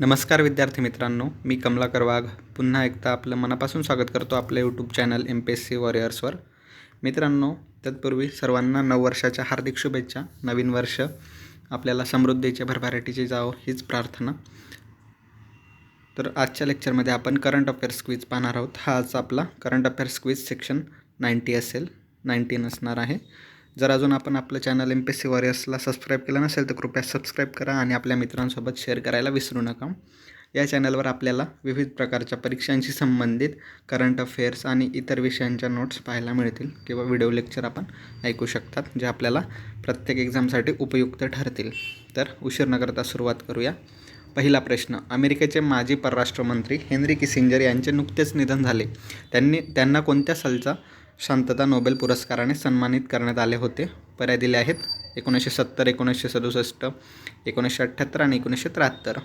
नमस्कार विद्यार्थी मित्रांनो मी कमलाकर वाघ. पुन्हा एकदा आपलं मनापासून स्वागत करतो आपल्या YouTube channel M P S C वॉरियर्सवर मित्रांनो तत्पूर्वी सर्वांना नववर्षाच्या हार्दिक शुभेच्छा. नवीन वर्ष आपल्याला समृद्धीचे भरभराटीचे जावं हीच प्रार्थना. तर आजच्या लेक्चरमध्ये आपण करंट अफेअर्स क्विज पाहणार आहोत. हा आज आपला current affairs quiz section ninety असेल. नाईन्टीन असणार आहे. जर अजून आपण आपलं चॅनल एम पी सी वॉरियर्सला सबस्क्राईब केलं नसेल तर कृपया सबस्क्राईब करा आणि आपल्या मित्रांसोबत शेअर करायला विसरू नका. या चॅनलवर आपल्याला विविध प्रकारच्या परीक्षांशी संबंधित करंट अफेअर्स आणि इतर विषयांच्या नोट्स पाहायला मिळतील किंवा व्हिडिओ लेक्चर आपण ऐकू शकतात जे आपल्याला प्रत्येक एक्झामसाठी उपयुक्त ठरतील. तर उशीर न करता सुरुवात करूया. पहिला प्रश्न अमेरिकेचे माजी परराष्ट्रमंत्री हेनरी किसिंजर यांचे नुकतेच निधन झाले. त्यांनी त्यांना कोणत्या सालचा शांतता नोबेल पुरस्काराने सन्मानित करण्यात आले होते. पर्याय दिले आहेत. एकोणीसशे सत्तर एकोणीसशे सदुसष्ट एकोणीसशे अठ्ठ्याहत्तर आणि एकोणीसशे त्र्याहत्तर.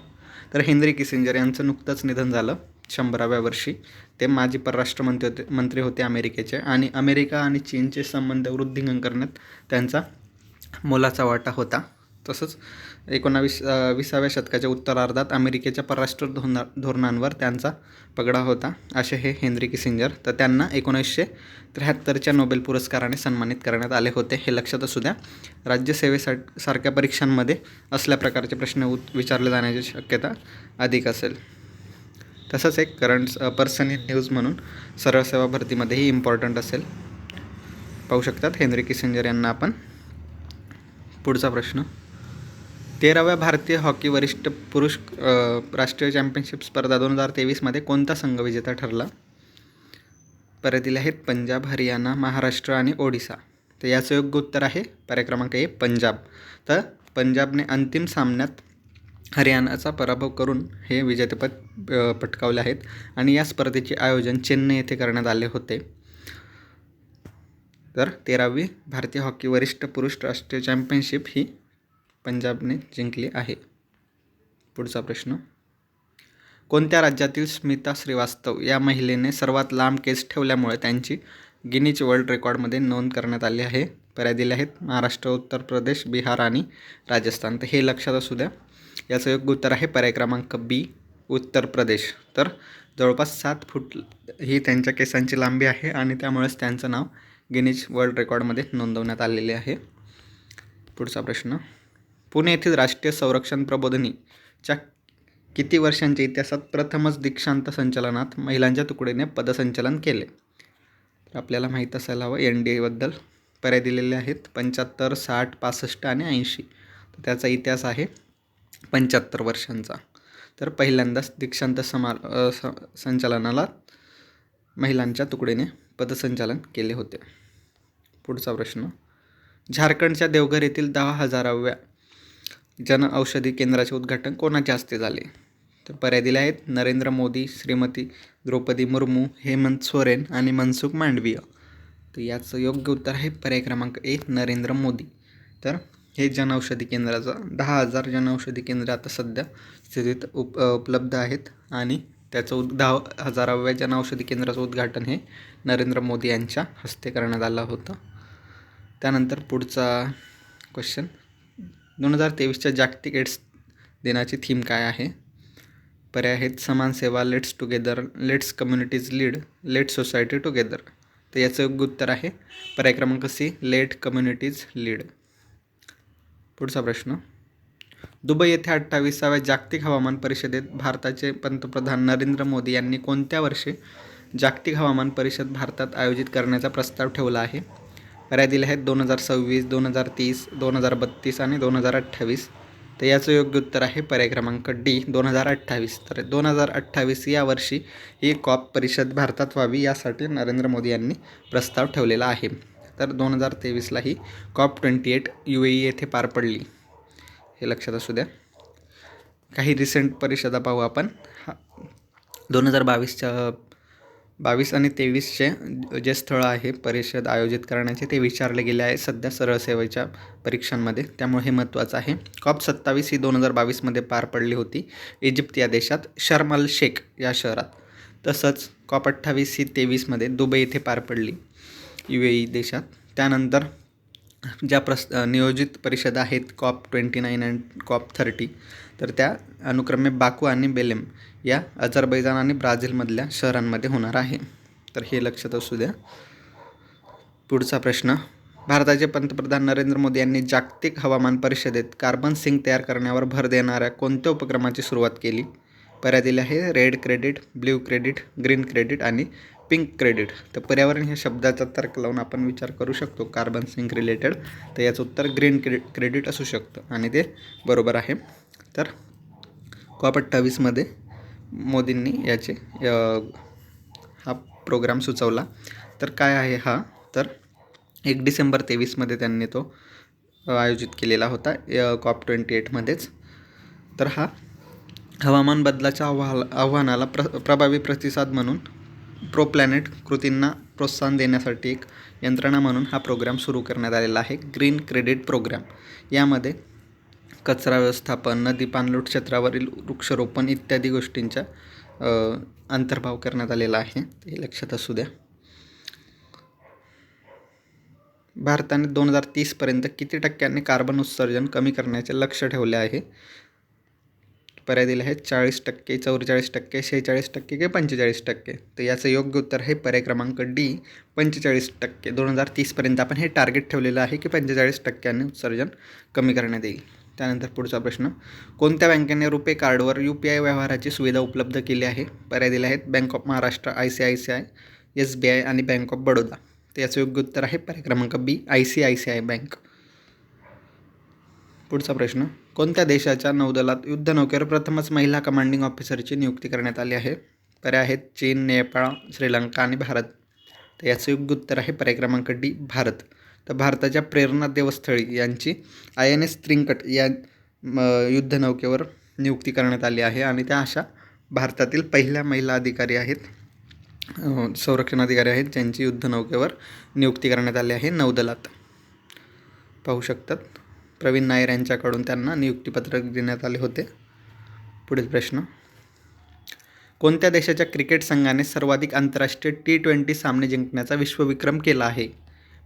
तर हेनरी किसिंजर यांचं नुकतंच निधन झालं शंभराव्या वर्षी. ते माजी परराष्ट्र मंत्री होते मंत्री होते अमेरिकेचे आणि अमेरिका आणि चीनचे संबंध वृद्धिंगन करण्यात त्यांचा मोलाचा वाटा होता. तसंच एकोणावीस विसाव्या शतकाच्या उत्तरार्धात अमेरिकेच्या परराष्ट्र धोरणा धोरणांवर त्यांचा पगडा होता. असे हे हेनरी किसिंजर तर त्यांना एकोणीसशे त्र्याहत्तरच्या नोबेल पुरस्काराने सन्मानित करण्यात आले होते. हे लक्षात असू द्या राज्यसेवेसा सारख्या परीक्षांमध्ये असल्या प्रकारचे प्रश्न उत विचारले जाण्याची शक्यता अधिक असेल. तसंच एक करंट पर्सन इन न्यूज म्हणून सरळ सेवा भरतीमध्येही इम्पॉर्टंट असेल. पाहू शकतात हेनरी किसिंजर यांना आपण पुढचा प्रश्न. तेराव्या भारतीय हॉकी वरिष्ठ पुरुष राष्ट्रीय चॅम्पियनशिप स्पर्धा दोन हजार तेवीसमध्ये कोणता संघ विजेता ठरला? परत दिले आहेत पंजाब हरियाणा महाराष्ट्र आणि ओडिसा. तर याचं योग्य उत्तर आहे पर्याय क्रमांक ए पंजाब. तर पंजाबने अंतिम सामन्यात हरियाणाचा पराभव करून हे विजेतेपद पटकावले आहेत आणि या स्पर्धेचे आयोजन चेन्नई येथे करण्यात आले होते. तर तेरावी भारतीय हॉकी वरिष्ठ पुरुष राष्ट्रीय चॅम्पियनशिप ही पंजाबने जिंकले आहे. पुढचा प्रश्न. कोणत्या राज्यातील स्मिता श्रीवास्तव या महिलेने सर्वात लांब केस ठेवल्यामुळे त्यांची गिनीज वर्ल्ड रेकॉर्डमध्ये नोंद करण्यात आली आहे? पर्याय दिले आहेत. महाराष्ट्र उत्तर प्रदेश बिहार आणि राजस्थान. तर हे लक्षात असू द्या. याचं योग्य उत्तर आहे पर्याय क्रमांक बी उत्तर प्रदेश. तर जवळपास सात फूट ही त्यांच्या केसांची लांबी आहे आणि त्यामुळेच त्यांचं नाव गिनीज वर्ल्ड रेकॉर्डमध्ये नोंदवण्यात आलेले आहे. पुढचा प्रश्न. पुणे येथील राष्ट्रीय संरक्षण प्रबोधनीच्या किती वर्षांच्या इतिहासात प्रथमच दीक्षांत संचलनात महिलांच्या तुकडीने पदसंचलन केले? तर आपल्याला माहीत असायला हवं एन डी एबद्दल पर्याय दिलेले आहेत पंच्याहत्तर साठ पासष्ट आणि ऐंशी. तर त्याचा इतिहास आहे पंच्याहत्तर वर्षांचा. तर पहिल्यांदाच दीक्षांत समा संचलनाला महिलांच्या तुकडीने पदसंचालन केले होते. पुढचा प्रश्न. झारखंडच्या देवघर येथील दहा हजाराव्या जनऔषधी केंद्राचे उद्घाटन कोणाच्या हस्ते झाले? तर पर्याय दिले आहेत नरेंद्र मोदी श्रीमती द्रौपदी मुर्मू हेमंत सोरेन आणि मनसुख मांडवीय. तर याचं योग्य उत्तर आहे पर्याय क्रमांक एक नरेंद्र मोदी. तर हे जनऔषधी केंद्राचं दहा हजार जनऔषधी केंद्र आता सध्या स्थितीत उप उपलब्ध आहेत आणि त्याचं उद दहा हजाराव्या जनऔषधी केंद्राचं उद्घाटन हे नरेंद्र मोदी यांच्या हस्ते करण्यात आलं होतं. त्यानंतर पुढचा क्वेश्चन दोन हजार तेवीसच्या जागतिक एड्स दिनाची थीम काय आहे? पर्याय आहेत समान सेवा let's together let's communities lead let society together. तर याचं योग्य उत्तर आहे पर्याय क्रमांक सी लेट कम्युनिटीज लीड. पुढचा प्रश्न. दुबई येथे अठ्ठावीसाव्या जागतिक हवामान परिषदेत भारताचे पंतप्रधान नरेंद्र मोदी यांनी कोणत्या वर्षी जागतिक हवामान परिषद भारतात आयोजित करण्याचा प्रस्ताव ठेवला आहे? पर्याय दिले आहेत दोन हजार सव्वीस दोन हजार तीस दोन हजार बत्तीस आणि दोन हजार अठ्ठावीस. तर याचं योग्य उत्तर आहे पर्याय क्रमांक डी दोन हजार अठ्ठावीस. तर दोन हजार अठ्ठावीस या वर्षी ही कॉप परिषद भारतात व्हावी यासाठी नरेंद्र मोदी यांनी प्रस्ताव ठेवलेला आहे. तर दोन हजार तेवीसला ही COP twenty eight U A E येथे पार पडली. हे लक्षात असू द्या. काही रिसेंट परिषदा पाहू आपण. हा दोन हजार बावीसच्या बावीस आणि तेवीसचे जे स्थळं आहे परिषद आयोजित करण्याचे ते विचारले गेले आहे सध्या सरळसेवेच्या परीक्षांमध्ये. त्यामुळे हे महत्त्वाचं आहे. कॉप सत्तावीस ही दोन हजार बावीसमध्ये पार पडली होती. इजिप्त या देशात शर्म अल शेख या शहरात. तसंच कॉप अठ्ठावीस ही तेवीसमध्ये दुबई येथे पार पडली. यू ए ई देशात. त्यानंतर ज्या प्रस नियोजित परिषदा आहेत COP twenty nine and COP thirty तर त्या अनुक्रमे बाकू आणि बेलेम या अजरबैजान आणि ब्राझीलमधल्या शहरांमध्ये होणार आहे. तर हे लक्षात असू द्या. पुढचा प्रश्न. भारताचे पंतप्रधान नरेंद्र मोदी यांनी जागतिक हवामान परिषदेत कार्बन सिंक तयार करण्यावर भर देणाऱ्या कोणत्या उपक्रमाची सुरुवात केली? पर्याय दिले आहे red credit blue credit green credit आणि पिंक क्रेडिट. तर पर्यावरण ह्या शब्दाचा तर्क लावून आपण विचार करू शकतो. कार्बन सिंक रिलेटेड तर याचं उत्तर ग्रीन क्रेडि क्रेडिट असू शकतं. आणि ते बरोबर आहे. तर कॉप अठ्ठावीसमध्ये मोदींनी याचे हा प्रोग्राम सुचवला. तर काय आहे हा? तर एक डिसेंबर तेवीसमध्ये त्यांनी तो आयोजित केलेला होता कॉप ट्वेंटी एटमध्येच तर हा हवामान बदलाच्या आव्हा आव्हानाला प्र प्रभावी प्रतिसाद म्हणून प्रो प्लॅनेट कृतींना प्रोत्साहन देण्यासाठी एक यंत्रणा म्हणून हा प्रोग्राम सुरू करण्यात आलेला आहे. Green credit programme. यामध्ये कचरा व्यवस्थापन नदी पाणलोट क्षेत्रावरील वृक्षारोपण इत्यादी गोष्टींचा अंतर्भाव करण्यात आलेला आहे. ते लक्षात असू द्या. भारताने दोन हजार तीसपर्यंत किती टक्क्यांनी कार्बन उत्सर्जन कमी करण्याचे लक्ष ठेवले आहे? पर्याय दिले आहेत चाळीस टक्के चौवेचाळीस टक्के शेहेचाळीस टक्के किंवा पंचेचाळीस टक्के. तर याचं योग्य उत्तर आहे पर्याय क्रमांक डी पंचेचाळीस टक्के. दोन हजार तीसपर्यंत आपण हे टार्गेट ठेवलेलं आहे की पंचेचाळीस टक्क्यांनी उत्सर्जन कमी करण्यात येईल. त्यानंतर पुढचा प्रश्न कोणत्या बँकेने रुपे कार्डवर यू पी आय व्यवहाराची सुविधा उपलब्ध केली आहे? पर्याय दिले आहेत Bank of Maharashtra I C I C I S B I आणि बँक ऑफ बडोदा. तर याचं योग्य उत्तर आहे पर्याय क्रमांक B I C I C I bank. पुढचा प्रश्न कोणत्या देशाच्या नौदलात युद्धनौकेवर प्रथमच महिला कमांडिंग ऑफिसरची नियुक्ती करण्यात आली आहे? पर्याय आहेत चीन नेपाळ श्रीलंका आणि भारत. तर याचं योग्य उत्तर आहे पर्याय क्रमांक डी भारत. तर भारताच्या प्रेरणा देवस्थळी यांची आय एन एस त्रिंकट या युद्धनौकेवर नियुक्ती करण्यात आली आहे आणि त्या अशा भारतातील पहिल्या महिला अधिकारी आहेत संरक्षण अधिकारी आहेत ज्यांची युद्धनौकेवर नियुक्ती करण्यात आली आहे नौदलात. पाहू शकतात. प्रवीण नायर यांच्याकडून त्यांना नियुक्तीपत्रक देण्यात आले होते. पुढील प्रश्न. कोणत्या देशाच्या क्रिकेट संघाने सर्वाधिक आंतरराष्ट्रीय टी ट्वेंटी सामने जिंकण्याचा विश्वविक्रम केला आहे?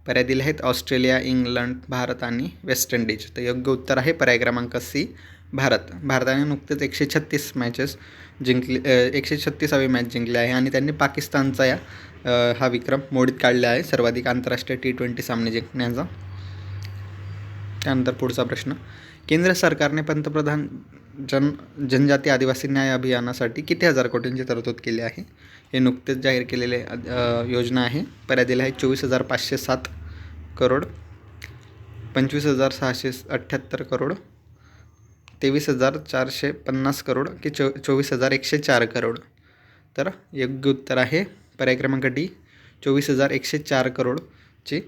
पर्याय दिले आहेत ऑस्ट्रेलिया इंग्लंड भारत आणि वेस्ट इंडिज. तर योग्य उत्तर आहे पर्याय क्रमांक सी भारत. भारताने नुकतेच एकशे छत्तीस मॅचेस जिंकले एकशे छत्तीसावी मॅच जिंकली आहे आणि त्यांनी पाकिस्तानचा या हा विक्रम मोडीत काढला आहे. सर्वाधिक आंतरराष्ट्रीय टी ट्वेंटी सामने जिंकण्याचा त्यानंतर पुढचा प्रश्न. केंद्र सरकारने पंतप्रधान जन जनजाती आदिवासी न्याय अभियानासाठी किती हजार कोटींची तरतूद केली आहे? हे नुकतेच जाहीर केलेले योजना आहे. पर्याय दिला आहे चोवीस हजार पाचशे सात करोड पंचवीस हजार सहाशे अठ्ठ्याहत्तर करोड तेवीस हजार चारशे पन्नास करोड की चो चोवीस हजार एकशे चार करोड. तर योग्य उत्तर आहे पर्याय क्रमांक डी. चोवीस हजार एकशे चार करोडची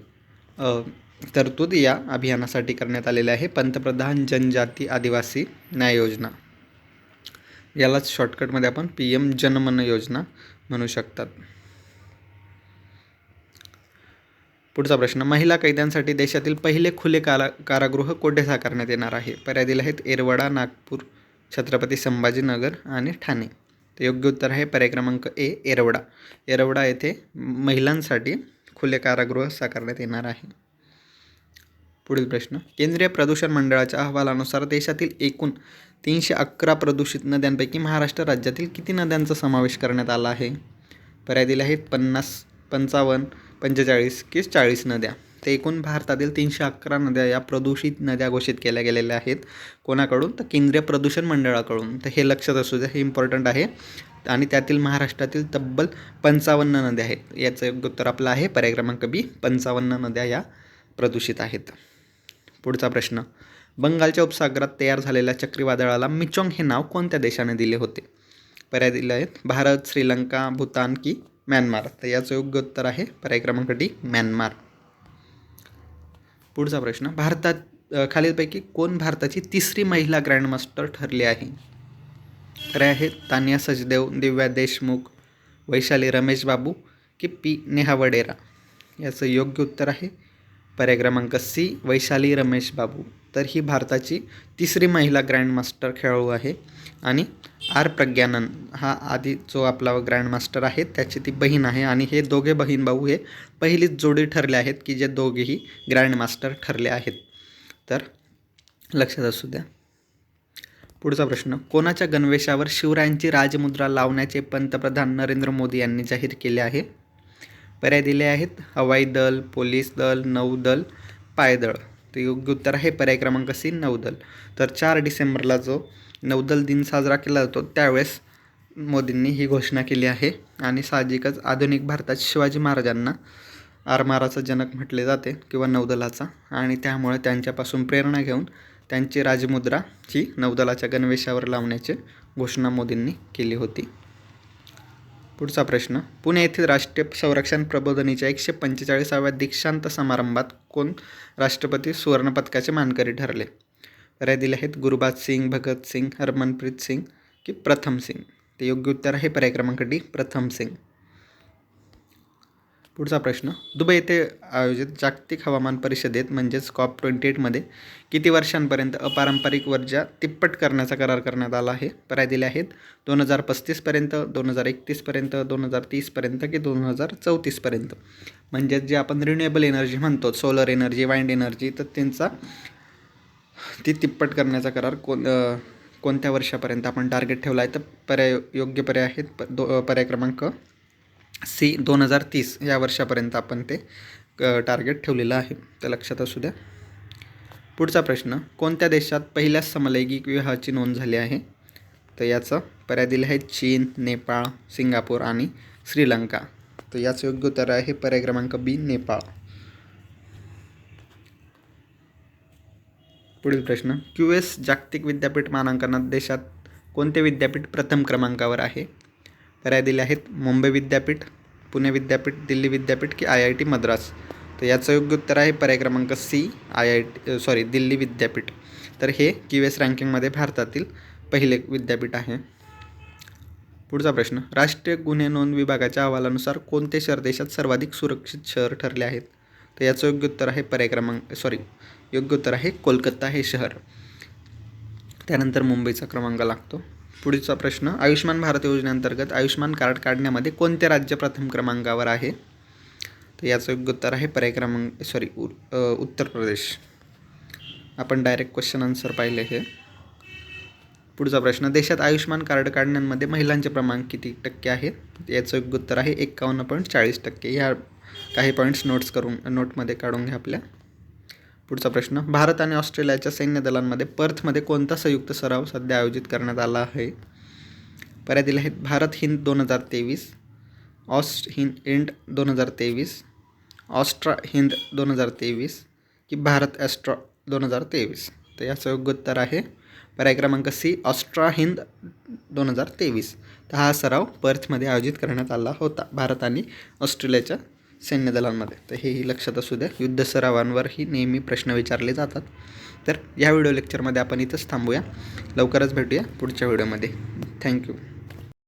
तरतूद या अभियानासाठी करण्यात आलेले आहे पंतप्रधान जनजाती आदिवासी न्याय योजना. यालाच शॉर्टकटमध्ये आपण पी एम जनमन योजना म्हणू शकतात. पुढचा प्रश्न महिला कैद्यांसाठी देशातील पहिले खुले कारा कारागृह कोठे साकारण्यात येणार आहे? पर्याय दिले आहेत एरवडा नागपूर छत्रपती संभाजीनगर आणि ठाणे. तर योग्य उत्तर आहे पर्याय क्रमांक ए एरवडा. एरवडा येथे महिलांसाठी खुले कारागृह साकारण्यात येणार आहे. पुढील प्रश्न. केंद्रीय प्रदूषण मंडळाच्या अहवालानुसार देशातील एकूण तीनशे अकरा प्रदूषित नद्यांपैकी महाराष्ट्र राज्यातील किती नद्यांचा समावेश करण्यात आला आहे? पर्याय दिले आहेत पन्नास पंचावन्न पंचेचाळीस की चाळीस नद्या. ते एकूण भारतातील तीनशे अकरा नद्या या प्रदूषित नद्या घोषित केल्या गेलेल्या आहेत. कोणाकडून? तर केंद्रीय प्रदूषण मंडळाकडून. तर हे लक्षात असू द्या हे इम्पॉर्टंट आहे. आणि त्यातील महाराष्ट्रातील तब्बल पंचावन्न नद्या आहेत. याचं योग्य उत्तर आपलं आहे. पर्याय क्रमांक बी पंचावन्न नद्या या प्रदूषित आहेत. पुढचा प्रश्न. बंगालच्या उपसागरात तयार झालेल्या चक्रीवादळाला मिचोंग हे नाव कोणत्या देशाने दिले होते? पर्याय दिले आहेत. भारत श्रीलंका भूतान की म्यानमार. तर याचं योग्य उत्तर आहे पर्याय क्रमांक डी म्यानमार. पुढचा प्रश्न. भारतात खालीलपैकी कोण भारताची तिसरी महिला ग्रँडमास्टर ठरली आहे? पर्याय आहेत. तानिया सचदेव दिव्या देशमुख वैशाली रमेश बाबू की पी नेहा वडेरा. याचं योग्य उत्तर आहे पर्याय क्रमांक सी वैशाली रमेश बाबू. तर ही भारताची तिसरी महिला ग्रँडमास्टर खेळाडू आहे. आणि आर प्रज्ञानंद हा आधी जो आपला ग्रँडमास्टर आहे त्याची ती बहीण आहे. आणि हे दोघे बहीण भाऊ हे पहिलीच जोडी ठरले आहेत की जे दोघेही ग्रँडमास्टर ठरले आहेत. तर लक्षात असू द्या. पुढचा प्रश्न कोणाच्या गणवेशावर शिवरायांची राजमुद्रा लावण्याचे पंतप्रधान नरेंद्र मोदी यांनी जाहीर केले आहे? पर्याय दिले आहेत. हवाई दल पोलीस दल नौदल पायदळ. तर योग्य उत्तर आहे पर्याय क्रमांक सी नौदल तर चार डिसेंबरला जो नौदल दिन साजरा केला जातो त्यावेळेस मोदींनी ही घोषणा केली आहे. आणि साहजिकच आधुनिक भारतात शिवाजी महाराजांना आरमाराचा जनक म्हटले जाते किंवा नौदलाचा आणि त्यामुळे त्यांच्यापासून प्रेरणा घेऊन त्यांची राजमुद्रा ही नौदलाच्या गणवेशावर लावण्याची घोषणा मोदींनी केली होती. पुढचा प्रश्न. पुणे येथील राष्ट्रीय संरक्षण प्रबोधनीच्या एकशे पंचेचाळीसाव्या दीक्षांत समारंभात कोण राष्ट्रपती सुवर्णपदकाचे मानकरी ठरले? पर्याय दिले आहेत गुरुबाज सिंग भगत सिंग हरमनप्रीत सिंग की प्रथम सिंग. ते योग्य उत्तर आहे. पर्याय क्रमांक डी प्रथम सिंग. पुढचा प्रश्न. दुबई येथे आयोजित जागतिक हवामान परिषदेत म्हणजेच कॉप ट्वेंटी एटमध्ये किती वर्षांपर्यंत अपारंपरिक ऊर्जा तिप्पट करण्याचा करार करण्यात आला आहे? पर्याय दिले आहेत. दोन हजार पस्तीसपर्यंत दोन हजार एकतीसपर्यंत दोन हजार तीसपर्यंत की दोन हजार चौतीसपर्यंत म्हणजेच जे आपण रिन्युएबल एनर्जी म्हणतो सोलर एनर्जी वाइंड एनर्जी तर त्यांचा ती तिप्पट करण्याचा करार कोण कोणत्या वर्षापर्यंत आपण टार्गेट ठेवला आहे? तर पर्याय योग्य पर्याय आहेत. प दो पर्याय क्रमांक सी दोन हजार तीस या वर्षापर्यंत आपण ते टार्गेट ठेवलेलं आहे. तर लक्षात असू द्या. पुढचा प्रश्न कोणत्या देशात पहिल्याच समलैंगिक विवाहाची नोंद झाली आहे? तर याचं पर्याय दिले आहेत चीन नेपाळ सिंगापूर आणि श्रीलंका. तर याचं योग्य उत्तर आहे पर्याय क्रमांक बी नेपाळ. पुढील प्रश्न क्यू एस जागतिक विद्यापीठ मानांकनात देशात कोणते विद्यापीठ प्रथम क्रमांकावर आहे? पर्याय दिले आहेत. मुंबई विद्यापीठ पुणे विद्यापीठ दिल्ली विद्यापीठ की आय आय टी मद्रास. तर याचं योग्य उत्तर आहे पर्याय क्रमांक C I I T sorry Delhi विद्यापीठ. तर हे क्यू एस रँकिंगमध्ये भारतातील पहिले विद्यापीठ आहे. पुढचा प्रश्न राष्ट्रीय गुन्हे नोंद विभागाच्या अहवालानुसार कोणते शहर देशात सर्वाधिक सुरक्षित शहर ठरले आहेत? तर याचं योग्य उत्तर आहे पर्याय क्रमांक सॉरी योग्य उत्तर आहे कोलकाता हे शहर. त्यानंतर मुंबईचा क्रमांक लागतो. पुढचा प्रश्न आयुष्मान भारत योजनेअंतर्गत आयुष्मान कार्ड काढण्यामध्ये कोणते राज्य प्रथम क्रमांकावर आहे? तर याचं योग्य उत्तर आहे पर्याय क्रमांक सॉरी उत्तर प्रदेश. आपण डायरेक्ट क्वेश्चन आन्सर पाहिले हे. पुढचा प्रश्न देशात आयुष्मान कार्ड काढण्यांमध्ये महिलांचे प्रमाण किती टक्के आहे? याचं योग्य उत्तर आहे एक्कावन्न पॉईंट चाळीस टक्के. ह्या काही पॉईंट्स नोट्स करून नोटमध्ये काढून घ्या आपल्या. पुढचा प्रश्न. भारत आणि ऑस्ट्रेलियाच्या सैन्य दलांमध्ये पर्थमध्ये कोणता संयुक्त सराव सध्या आयोजित करण्यात आला आहे? पर्याय दिले आहेत. भारत हिंद दोन हजार तेवीस ऑस्ट हिंद इंड दोन हजार तेवीस ऑस्ट्रा हिंद दोन हजार तेवीस की भारत ॲस्ट्रॉ दोन हजार तेवीस. तर याचं योग्य उत्तर आहे पर्याय क्रमांक सी ऑस्ट्रा हिंद दोन हजार तेवीस. तर हा सराव पर्थमध्ये आयोजित करण्यात आला होता. भारत आणि ऑस्ट्रेलियाच्या सैन्य दलांमध्ये तर हेही लक्षात असू द्या. युद्ध सरावांवरही नेहमी प्रश्न विचारले जातात. तर या व्हिडिओ लेक्चरमध्ये आपण इथंच थांबूया. लवकरच भेटूया पुढच्या व्हिडिओमध्ये. थँक्यू.